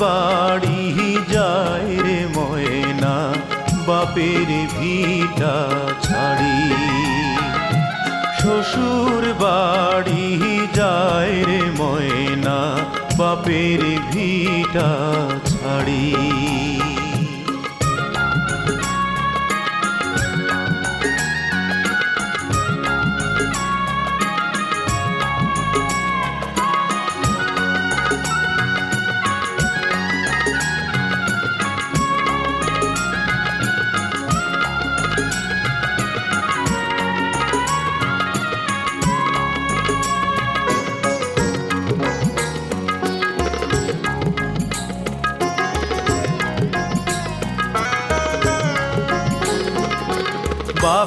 বাড়ি যায় রে ময়না, বাপের ভিটা ছাড়ি। শ্বশুর বাড়ি যায় রে ময়না, বাপের ভিটা ছাড়ি।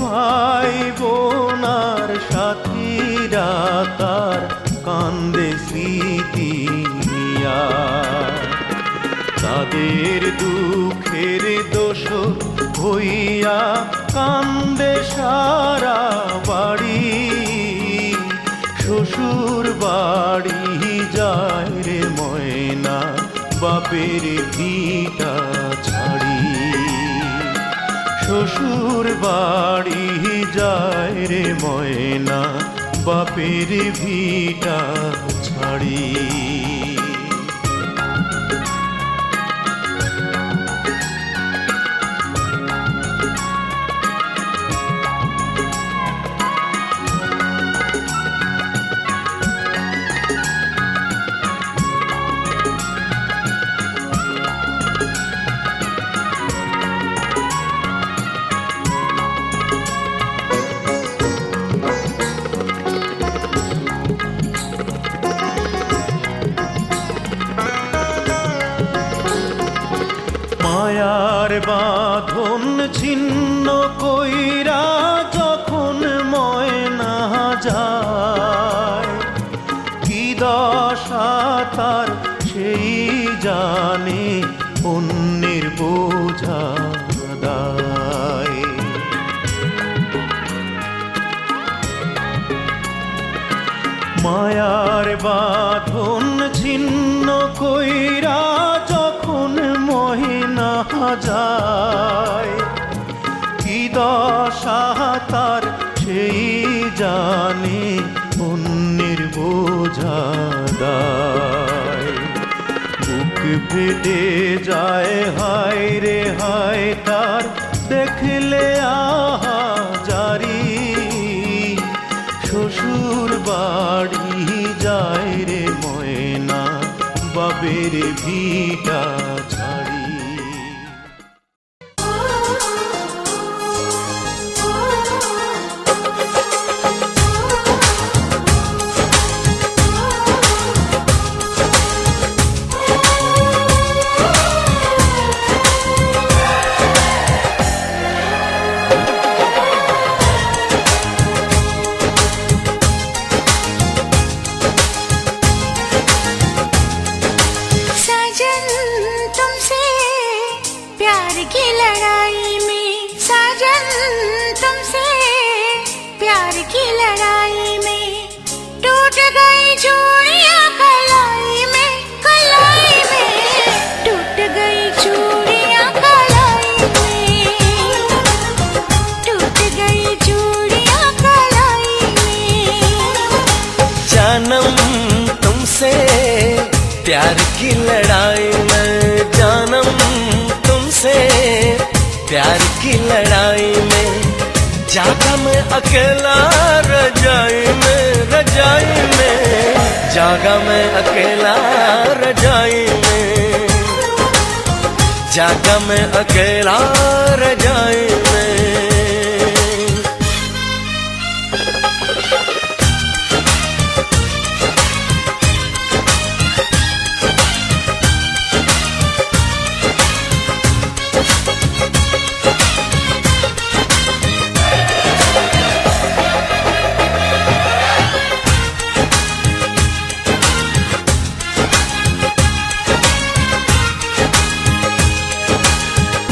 ভাই বোনার সাথীরা তার কান্দে স্মৃতি তাদের দুঃখের দোষ হইয়া কান্দে সারা বাড়ি। শ্বশুর বাড়ি যায় রে ময়না, বাপের ভিটা শ্বশুর বাড়ি যায় রে ময়না বাপের ভিটা ছাড়ি। বাঁধন ছিন্ন কইরা যখন ময়না যায়, কি দশা তার সেই জানে অন্যের বোঝা মায়ার বাঁধন ছিন্ন কইরা মহিনা যায়। কি দশা তার সেই জানে, অন্যের বোঝা দায়। বুক ফেটে যায়, হায় রে হায় তার, দেখলে আহা জারি। শ্বশুর বাড়ি যায় রে ময়না বাবের ভিটা की लड़ाई में टूट गई चूड़िया कलाई में कलाई में। टूट गई चूड़िया कलाई में। टूट गई चूड़िया कलाई में। जानम तुमसे प्यार की लड़ाई में, जानम तुमसे प्यार की लड़ाई जागा मैं अकेला रजाई में रजाई में। जागा मैं अकेला रजाई में। जागा मैं अकेला रजाई में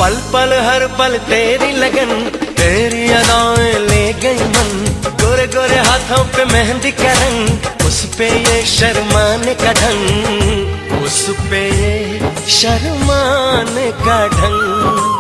पल पल, हर पल तेरी लगन, तेरी अदाएँ ले गई मन। गोरे गोरे हाथों पे मेहंदी का रंग, उस पे ये शर्माने का ढंग, उस पे ये शर्माने का ढंग।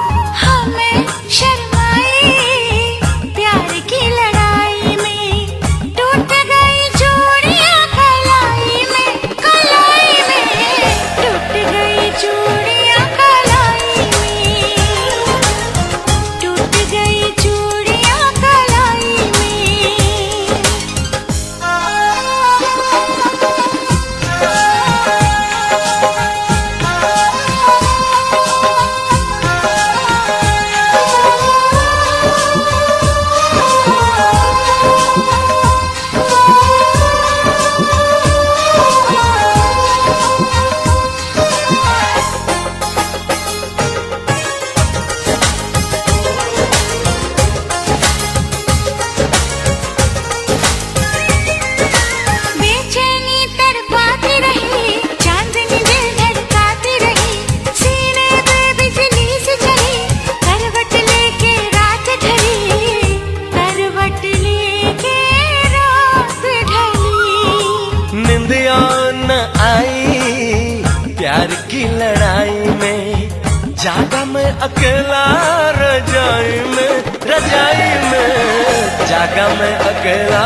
अकेला रजाई में रजाई में। जागा मैं अकेला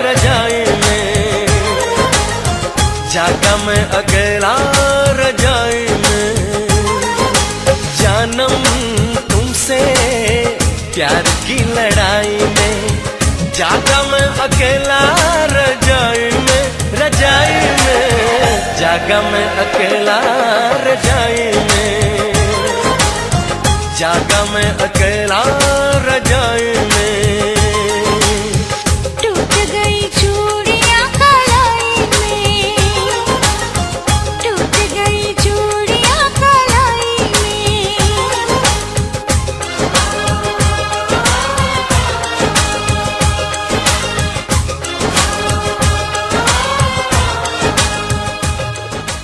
रजाई में। जागा मैं अकेला रजाई में। जानम तुमसे प्यार की लड़ाई में। जागा मैं अकेला रजाई में रजाई में। जागा मैं अकेला में